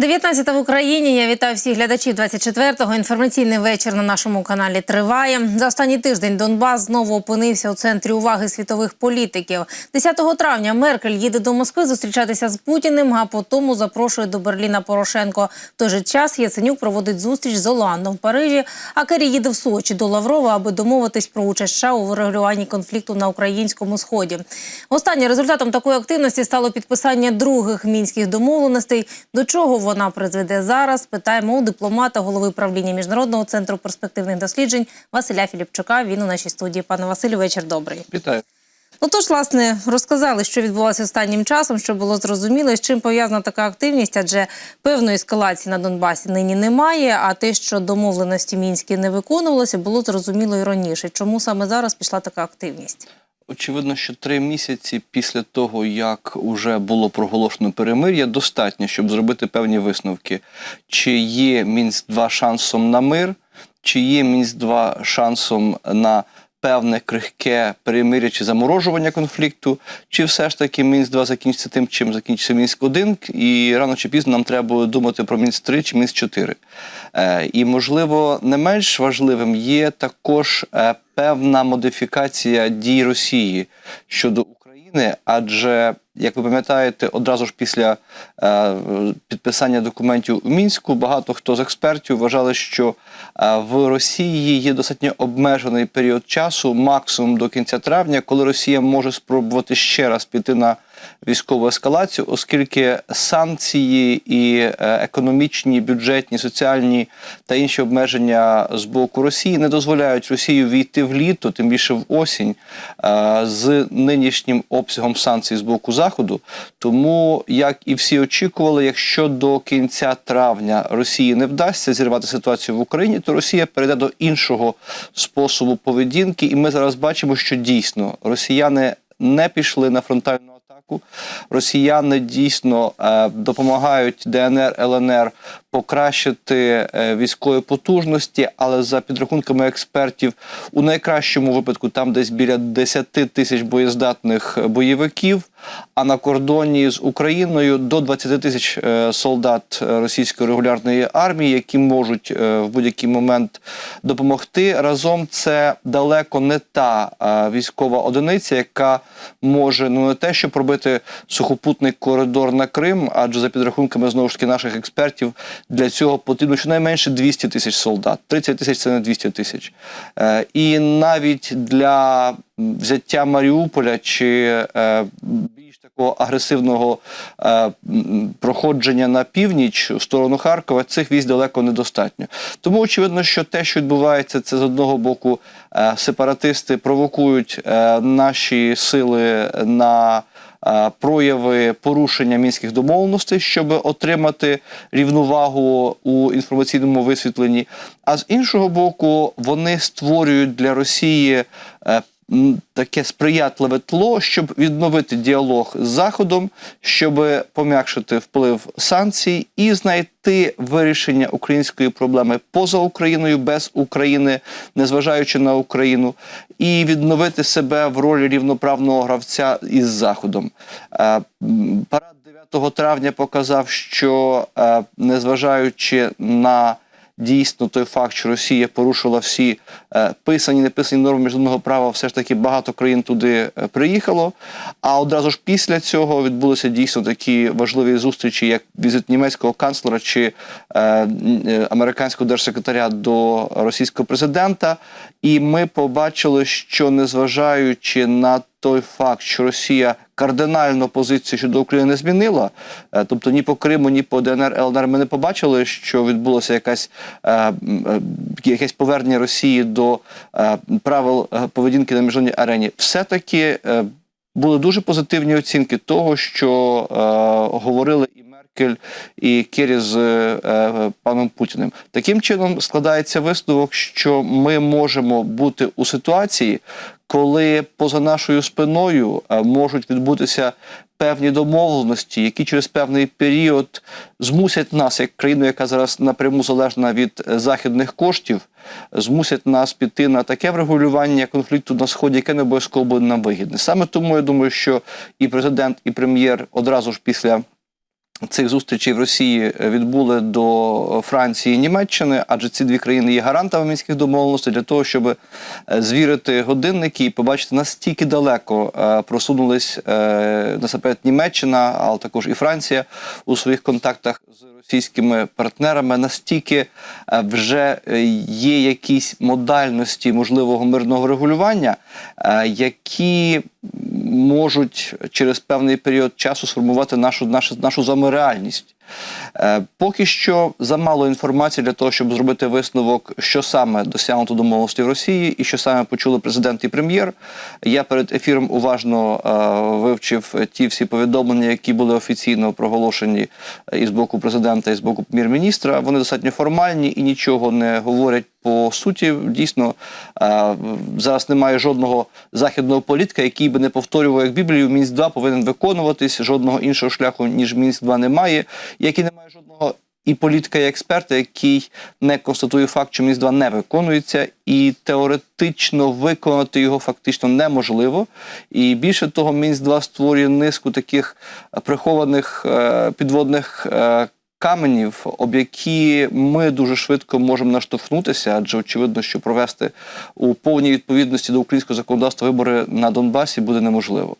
19 в Україні. Я вітаю всіх глядачів 24-го. Інформаційний вечір на нашому каналі триває. За останній тиждень Донбас знову опинився у центрі уваги світових політиків. 10 травня Меркель їде до Москви зустрічатися з Путіним, а потім запрошує до Берліна Порошенко. В той же час Яценюк проводить зустріч з Оландом в Парижі. А Кері їде в Сочі до Лаврова, аби домовитись про участь США у врегулюванні конфлікту на українському сході. Останнє результатом такої активності стало підписання других мінських домовленостей. До чого вона призведе зараз? Питаємо у дипломата, голови правління міжнародного центру перспективних досліджень Василя Філіпчука. Він у нашій студії. Пане Василю, вечір добрий. Вітаю. Ну тож, власне, розказали, що відбулося останнім часом, що було зрозуміло, з чим пов'язана така активність, адже певної ескалації на Донбасі нині немає. А те, що домовленості мінські не виконувалися, було зрозуміло і раніше. Чому саме зараз пішла така активність? Очевидно, що три місяці після того, як вже було проголошено перемир'я, достатньо, щоб зробити певні висновки. Чи є мінськ 2 шансом на мир, чи є мінськ 2 шансом на певне крихке перемир'я чи заморожування конфлікту, чи все ж таки мінськ 2 закінчиться тим, чим закінчиться мінськ 1 і рано чи пізно нам треба думати про мінськ 3 чи мінськ 4 Е, і, можливо, не менш важливим є також е, певна модифікація дій Росії щодо України, адже, як ви пам'ятаєте, одразу ж після е, підписання документів у мінську багато хто з експертів вважали, що е, в Росії є достатньо обмежений період часу, максимум до кінця травня, коли Росія може спробувати ще раз піти на військову ескалацію, оскільки санкції і е, економічні, бюджетні, соціальні та інші обмеження з боку Росії не дозволяють Росії війти в літо, тим більше в осінь, е, з нинішнім обсягом санкцій з боку заходу. Тому, як і всі очікували, якщо до кінця травня Росії не вдасться зірвати ситуацію в Україні, то Росія перейде до іншого способу поведінки, і ми зараз бачимо, що дійсно росіяни не пішли на фронтальну. Росіяни дійсно е, допомагають ДНР ЛНР покращити е, військові потужності, але за підрахунками експертів, у найкращому випадку там десь біля 10 тисяч боєздатних бойовиків. А на кордоні з Україною до 20 тисяч е, солдат е, російської регулярної армії, які можуть е, в будь-який момент допомогти. Разом це далеко не та е, військова одиниця, яка може ну не те, щоб робити сухопутний коридор на Крим, адже за підрахунками знову ж таки наших експертів для цього потрібно щонайменше 200 тисяч солдат. 30 тисяч це не 200 тисяч. Е, і навіть для взяття Маріуполя чи е, більш такого агресивного е, проходження на північ в сторону Харкова, цих військ далеко недостатньо. Тому очевидно, що те, що відбувається, це з одного боку сепаратисти провокують наші сили на прояви порушення мінських домовленостей, щоб отримати рівновагу у інформаційному висвітленні. А з іншого боку, вони створюють для Росії е, таке сприятливе тло, щоб відновити діалог з Заходом, щоб пом'якшити вплив санкцій і знайти вирішення української проблеми поза Україною, без України, незважаючи на Україну, і відновити себе в ролі рівноправного гравця із Заходом. Е, Парад 9 травня показав, що е, незважаючи на дійсно той факт, що Росія порушила всі е, писані, неписані норми міжнародного права, все ж таки багато країн туди е, приїхало. А одразу ж після цього відбулися дійсно такі важливі зустрічі, як візит німецького канцлера чи е, американського держсекретаря до російського президента. І ми побачили, що незважаючи на той факт, що Росія кардинально позицію щодо України не змінила, е, тобто ні по Криму, ні по ДНР, ЛНР ми не побачили, що відбулося якась, е, е, якесь повернення Росії до правил поведінки на міжнародній арені. Все-таки е, були дуже позитивні оцінки того, що говорили і Меркель, і Керрі з е, е, паном Путіним. Таким чином складається висновок, що ми можемо бути у ситуації, коли поза нашою спиною е, можуть відбутися певні домовленості, які через певний період змусять нас, як країну, яка зараз напряму залежна від західних коштів, змусять нас піти на таке врегулювання конфлікту на сході, яке не обов'язково буде нам вигідне. Саме тому я думаю, що і президент, і прем'єр одразу ж після цих зустрічей в Росії відбули до Франції і Німеччини, адже ці дві країни є гарантами мінських домовленостей для того, щоб е, звірити годинники і побачити настільки далеко е, просунулись е, насамперед Німеччина, але також і Франція у своїх контактах з російськими партнерами, настільки вже є якісь модальності можливого мирного регулювання, які можуть через певний період часу сформувати нашу, нашу, нашу вами реальність. Е, Поки що замало інформації для того, щоб зробити висновок, що саме досягнуто домовленості в Росії і що саме почули президент і прем'єр. Я перед ефіром уважно е, вивчив ті всі повідомлення, які були офіційно проголошені е, і з боку президента, і з боку прем'єр-міністра. Вони достатньо формальні і нічого не говорять по суті. Дійсно, е, зараз немає жодного західного політика, який би не повторював як Біблію. Мінськ 2 повинен виконуватись. Жодного іншого шляху ніж Мінськ 2 немає. Як і немає жодного і політика, і експерта, який не констатує факт, що Мінськ 2 не виконується, і теоретично виконати його фактично неможливо. І більше того, Мінськ 2 створює низку таких е, прихованих е, підводних. Каменів, об які ми дуже швидко можемо наштовхнутися, адже очевидно, що провести у повній відповідності до українського законодавства вибори на Донбасі буде неможливо.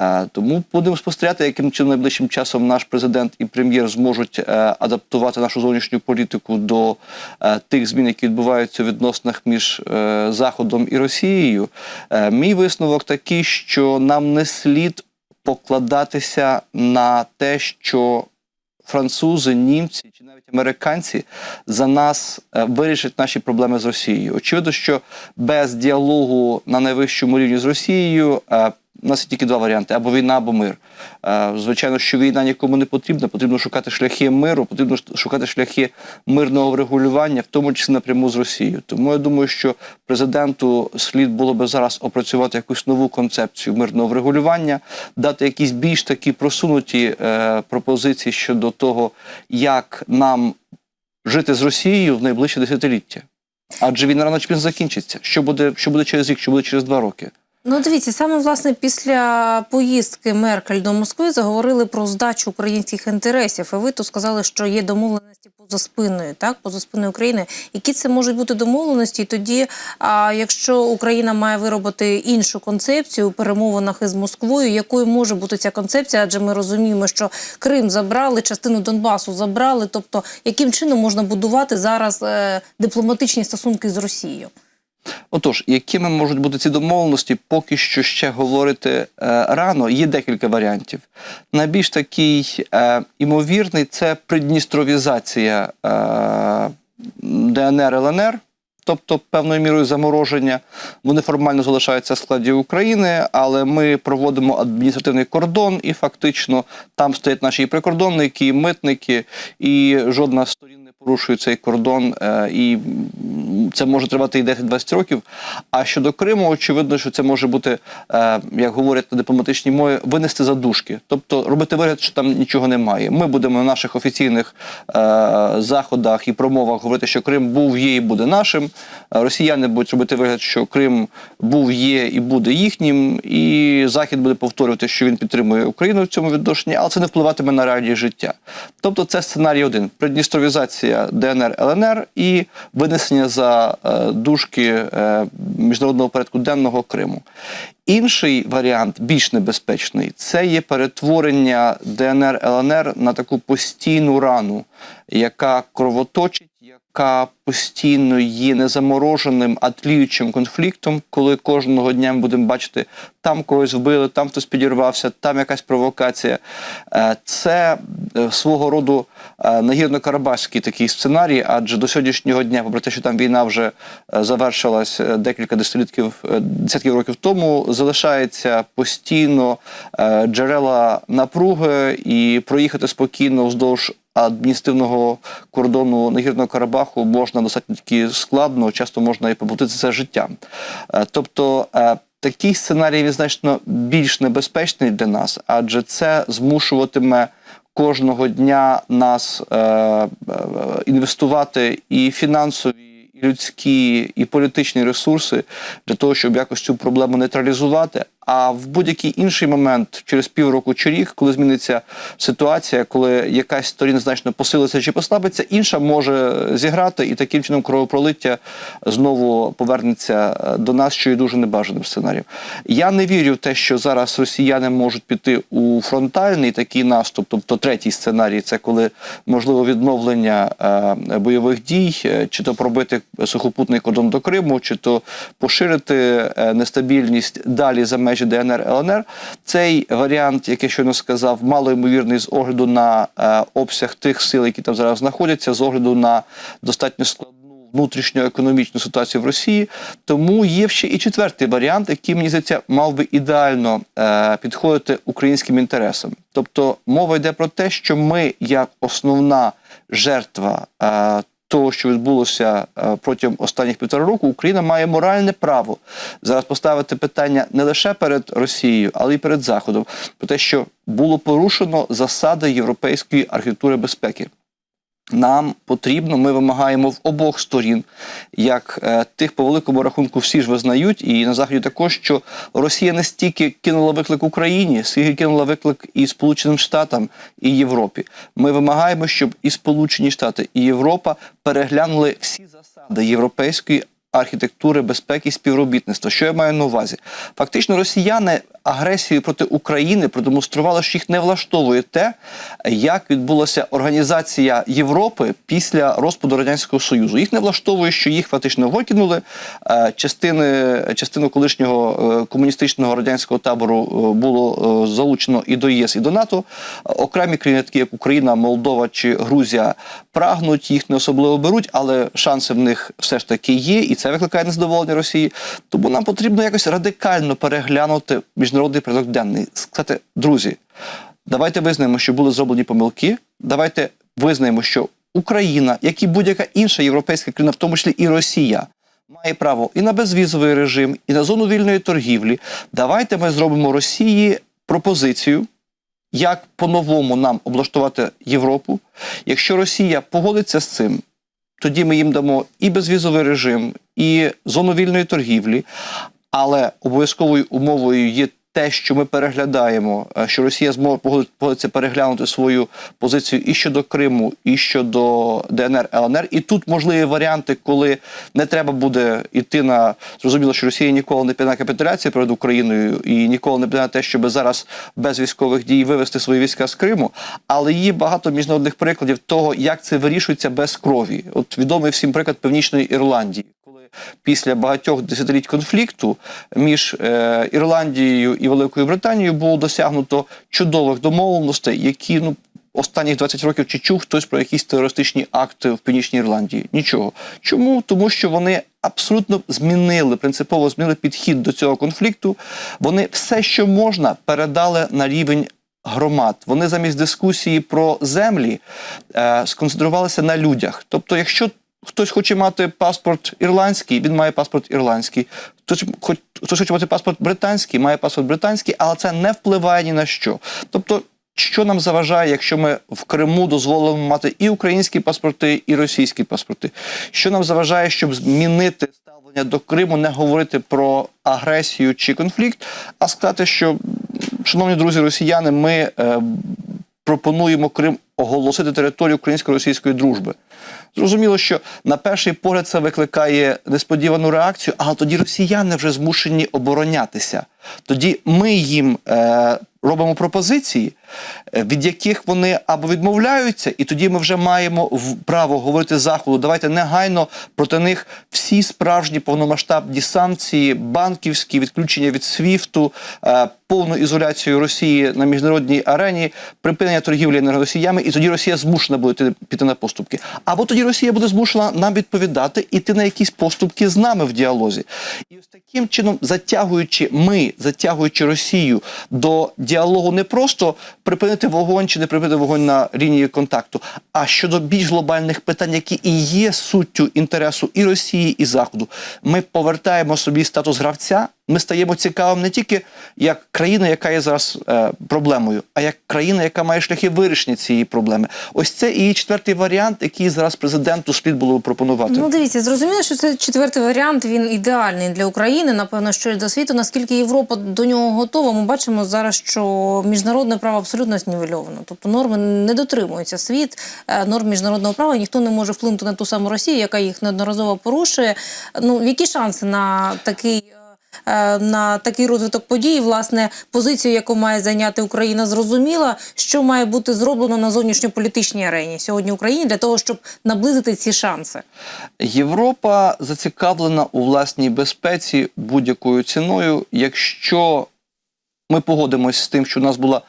Е, Тому будемо спостерігати, яким чином найближчим часом наш президент і прем'єр зможуть е, адаптувати нашу зовнішню політику до е, тих змін, які відбуваються у відносинах між Заходом і Росією. Мій висновок такий, що нам не слід покладатися на те, що французи, німці чи навіть американці за нас е, вирішать наші проблеми з Росією. Очевидно, що без діалогу на найвищому рівні з Росією. У нас є тільки два варіанти: або війна, або мир. Е, Звичайно, що війна нікому не потрібна. Потрібно шукати шляхи миру, потрібно шукати шляхи мирного врегулювання, в тому числі напряму з Росією. Тому я думаю, що президенту слід було би зараз опрацювати якусь нову концепцію мирного врегулювання, дати якісь більш такі просунуті е, пропозиції щодо того, як нам жити з Росією в найближче десятиліття. Адже війна рано чи пізно закінчиться. Що буде, що буде через рік, що буде через два роки? Ну, дивіться, саме власне після поїздки Меркель до Москви заговорили про здачу українських інтересів. І ви тут сказали, що є домовленості поза спиною, так поза спиною України. Які це можуть бути домовленості? Тоді, а якщо Україна має виробити іншу концепцію у перемовинах із Москвою, якою може бути ця концепція? Адже ми розуміємо, що Крим забрали, частину Донбасу забрали. Тобто, яким чином можна будувати зараз е, дипломатичні стосунки з Росією? Отож, якими можуть бути ці домовленості, поки що ще говорити е, рано. Є декілька варіантів. Найбільш такий е, імовірний це придністровізація е, ДНР ЛНР. Тобто певною мірою замороження вони формально залишаються в складі України, але ми проводимо адміністративний кордон, і фактично там стоять наші прикордонники, і митники, і жодна не порушує цей кордон, е, і це може тривати і 10-20 років. А щодо Криму, очевидно, що це може бути, е, як говорять на дипломатичній мові, винести задушки, тобто робити вигляд, що там нічого немає. Ми будемо на наших офіційних е, заходах і промовах говорити, що Крим був, є і буде нашим. Росіяни будуть робити вигляд, що Крим був, є і буде їхнім, і Захід буде повторювати, що він підтримує Україну в цьому відношенні, але це не впливатиме на реалії життя. Тобто, це сценарій один: придністровізація ДНР ЛНР і винесення за е, дужки е, міжнародного порядку денного Криму. Інший варіант, більш небезпечний, це є перетворення ДНР ЛНР на таку постійну рану, яка кровоточить, яка постійно є не замороженим, а тліючим конфліктом, коли кожного дня ми будемо бачити, там когось вбили, там хтось підірвався, там якась провокація. Е, Це е, свого роду е, нагірно-карабахський такий сценарій, адже до сьогоднішнього дня, попри те, що там війна вже завершилась декілька десятилітків, е, десятків років тому, залишається постійно джерела напруги і проїхати спокійно вздовж адміністративного кордону Нагірного Карабаху можна достатньо таки складно, часто можна і побутити це життям. Е, Тобто е, такий сценарій він значно більш небезпечний для нас, адже це змушуватиме кожного дня нас е, е, інвестувати і фінансові, і людські, і політичні ресурси для того, щоб якось цю проблему нейтралізувати. А в будь-який інший момент, через півроку чи рік, коли зміниться ситуація, коли якась сторона значно посилиться чи послабиться, інша може зіграти, і таким чином кровопролиття знову повернеться е, до нас, що є дуже небажаним сценарієм. Я не вірю в те, що зараз росіяни можуть піти у фронтальний такий наступ, тобто третій сценарій, це коли можливо відновлення е, бойових дій, е, чи то пробити сухопутний кордон до Криму, чи то поширити нестабільність далі за межі ДНР ЛНР. Цей варіант, як я щойно сказав, малоймовірний з огляду на е, обсяг тих сил, які там зараз знаходяться, з огляду на достатньо складну внутрішньоекономічну ситуацію в Росії. Тому є ще і четвертий варіант, який мені здається мав би ідеально е, підходити українським інтересам. Тобто мова йде про те, що ми, як основна жертва е, того, що відбулося е, протягом останніх півтора року, Україна має моральне право зараз поставити питання не лише перед Росією, але й перед Заходом про те, що було порушено засади європейської архітектури безпеки. Нам потрібно, ми вимагаємо в обох сторін, як е, тих по великому рахунку всі ж визнають, і на заході також, що Росія не стільки кинула виклик Україні, скільки кинула виклик і Сполученим Штатам, і Європі. Ми вимагаємо, щоб і Сполучені Штати, і Європа переглянули всі засади європейської архітектури безпеки і співробітництва. Що я маю на увазі? Фактично, росіяни агресією проти України продемонстрували, що їх не влаштовує те, як відбулася організація Європи після розпаду радянського союзу. Їх не влаштовує, що їх фактично викинули. Е, Частини частину колишнього е, комуністичного радянського табору е, було залучено і до ЄС, і до НАТО. Окремі країни, такі як Україна, Молдова чи Грузія, прагнуть їх не особливо беруть, але шанси в них все ж таки є, і це викликає незадоволення Росії. Тому нам потрібно якось радикально переглянути міжнародний порядок денний. Сказати, друзі, давайте визнаємо, що були зроблені помилки. Давайте визнаємо, що Україна, як і будь-яка інша європейська країна, в тому числі і Росія. Має право і на безвізовий режим, і на зону вільної торгівлі. Давайте ми зробимо Росії пропозицію, як по-новому нам облаштувати Європу. Якщо Росія погодиться з цим, тоді ми їм дамо і безвізовий режим, і зону вільної торгівлі. Але обов'язковою умовою є те, що ми переглядаємо, е, що Росія зможе погоди- погодиться переглянути свою позицію і щодо Криму, і щодо ДНР ЛНР. І тут можливі варіанти, коли не треба буде йти на зрозуміло, що Росія ніколи не піде на капітуляцію перед Україною і ніколи не піде на те, щоб зараз без військових дій вивести свої війська з Криму. Але є багато міжнародних прикладів того, як це вирішується без крові. От відомий всім приклад Північної Ірландії. Після багатьох десятиліть конфлікту між е, Ірландією і Великою Британією було досягнуто чудових домовленостей, які ну останніх 20 років чи чув хтось про якісь терористичні акти в Північній Ірландії. Нічого. Чому? Тому що вони абсолютно змінили принципово змінили підхід до цього конфлікту. Вони все, що можна, передали на рівень. Громад вони замість дискусії про землі е, сконцентрувалися на людях. Тобто, якщо хтось хоче мати паспорт ірландський, він має паспорт ірландський. Хтось, хоч, хтось хоче мати паспорт британський, має паспорт британський, але це не впливає ні на що. Тобто, що нам заважає, якщо ми в Криму дозволимо мати і українські паспорти, і російські паспорти? Що нам заважає, щоб змінити ставлення до Криму, не говорити про агресію чи конфлікт, а сказати, що, шановні друзі росіяни, ми е, пропонуємо Крим оголосити територію українсько-російської дружби. Зрозуміло, що на перший погляд це викликає несподівану реакцію, але тоді росіяни вже змушені оборонятися. Тоді ми їм е, робимо пропозиції, е, від яких вони або відмовляються, і тоді ми вже маємо право говорити заходу. Давайте негайно проти них всі справжні повномасштабні санкції, банківські відключення від СВІФТу, е, повну ізоляцію Росії на міжнародній арені, припинення торгівлі енергоносіями, і тоді Росія змушена буде піти на поступки. Або тоді Росія буде змушена нам відповідати іти на якісь поступки з нами в діалозі. І ось таким чином, затягуючи ми, затягуючи Росію до діалогу, не просто припинити вогонь чи не припинити вогонь на лінії контакту, а щодо більш глобальних питань, які і є суттю інтересу і Росії, і Заходу, ми повертаємо собі статус гравця ми стаємо цікавим не тільки як країна, яка є зараз е, проблемою, а як країна, яка має шляхи вирішення цієї проблеми. Ось це і четвертий варіант, який зараз президенту слід було пропонувати. Ну, дивіться, зрозуміло, що це четвертий варіант. Він ідеальний для України. Напевно, що і до світу. Наскільки Європа до нього готова, ми бачимо зараз, що міжнародне право абсолютно знівельовано. Тобто норми не дотримуються світ, е, норм міжнародного права. Ніхто не може вплинути на ту саму Росію, яка їх неодноразово порушує. Ну які шанси на такий? Е, На такий розвиток подій, власне, позицію, яку має зайняти Україна, зрозуміла, що має бути зроблено на зовнішньополітичній арені сьогодні Україні для того, щоб наблизити ці шанси. Європа зацікавлена у власній безпеці будь-якою ціною. Якщо ми погодимося з тим, що у нас була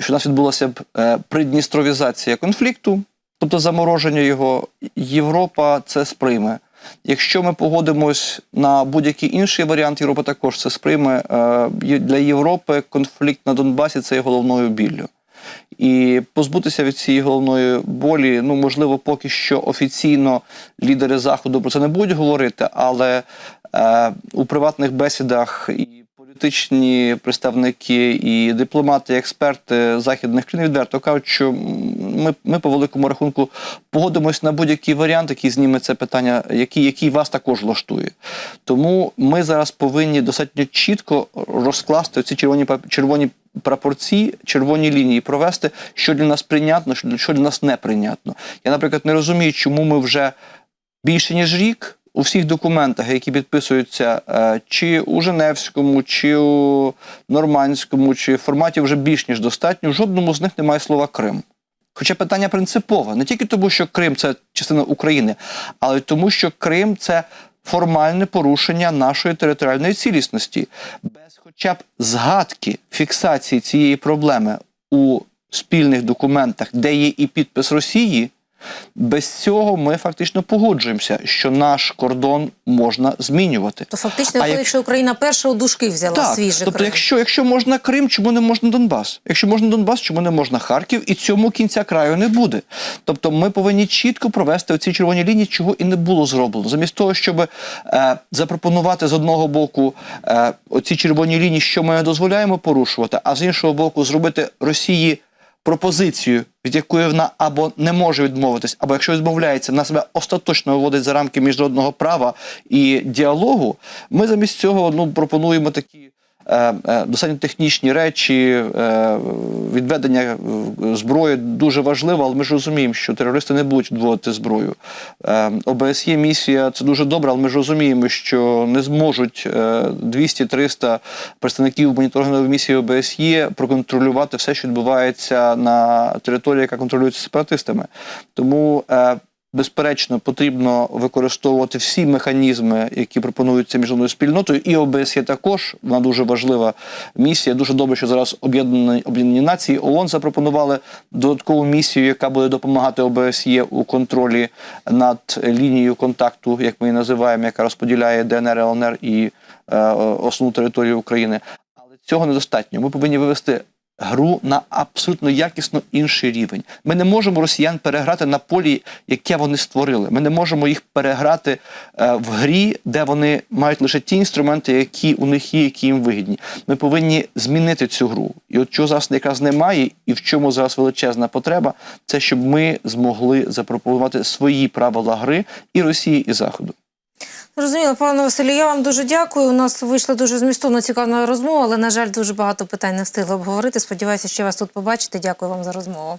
що у нас відбулася б е, придністровізація конфлікту, тобто замороження його, Європа це сприйме. Якщо ми погодимось на будь-який інший варіант, Європа також це сприйме. Е, Для Європи конфлікт на Донбасі це є головною біллю. І позбутися від цієї головної болі, ну можливо, поки що офіційно лідери заходу про це не будуть говорити, але е, у приватних бесідах і політичні представники, і дипломати, і експерти західних країн відверто кажуть, що ми, ми по великому рахунку погодимось на будь-який варіант, який зніме це питання, який, який вас також влаштує. Тому ми зараз повинні достатньо чітко розкласти ці червоні червоні прапорці, червоні лінії провести, що для нас прийнятно, що для- нас неприйнятно. Я, наприклад, не розумію, чому ми вже більше ніж рік у всіх документах, які підписуються е, чи у Женевському, чи у Нормандському, чи в форматі вже більш ніж достатньо, в жодному з них немає слова Крим. Хоча питання принципове, не тільки тому, що Крим це частина України, але й тому, що Крим це формальне порушення нашої територіальної цілісності. Без хоча б згадки фіксації цієї проблеми у спільних документах, де є і підпис Росії, без цього ми фактично погоджуємося, що наш кордон можна змінювати. То фактично А як- що Україна перша у дужки взяла Так, свій же тобто, Крим. якщо, якщо можна Крим, чому не можна Донбас? Якщо можна Донбас, чому не можна Харків? І цьому кінця краю не буде. Тобто, ми повинні чітко провести оці червоні лінії, чого і не було зроблено. Замість того, щоб е, запропонувати з одного боку е, оці червоні лінії, що ми не дозволяємо порушувати, а з іншого боку, зробити Росії. Пропозицію, від якої вона або не може відмовитись, або якщо відмовляється, вона себе остаточно виводить за рамки міжнародного права і діалогу. Ми замість цього ну пропонуємо такі достатньо технічні речі, е, відведення е, зброї дуже важливо, але ми ж розуміємо, що терористи не будуть відводити зброю. Е, ОБСЄ місія це дуже добре, але ми ж розуміємо, що не зможуть е, 200-300 представників моніторингової місії ОБСЄ проконтролювати все, що відбувається на території, яка контролюється сепаратистами. Тому е, Безперечно, потрібно використовувати всі механізми, які пропонуються міжнародною спільнотою, і ОБСЄ також вона дуже важлива місія. Дуже добре, що зараз об'єднані об'єднані нації ООН запропонували додаткову місію, яка буде допомагати ОБСЄ у контролі над лінією контакту, як ми її називаємо, яка розподіляє ДНР, ЛНР і е, основну територію України. Але цього недостатньо. Ми повинні вивести гру на абсолютно якісно інший рівень. Ми не можемо росіян переграти на полі, яке вони створили. Ми не можемо їх переграти е, в грі, де вони мають лише ті інструменти, які у них є, які їм вигідні. Ми повинні змінити цю гру. І от чого зараз якраз немає, і в чому зараз величезна потреба, це щоб ми змогли запропонувати свої правила гри і Росії, і Заходу. Зрозуміло, пане Василю, я вам дуже дякую. У нас вийшла дуже змістовно цікава розмова, але, на жаль, дуже багато питань не встигли обговорити. Сподіваюся, що вас тут побачити. Дякую вам за розмову.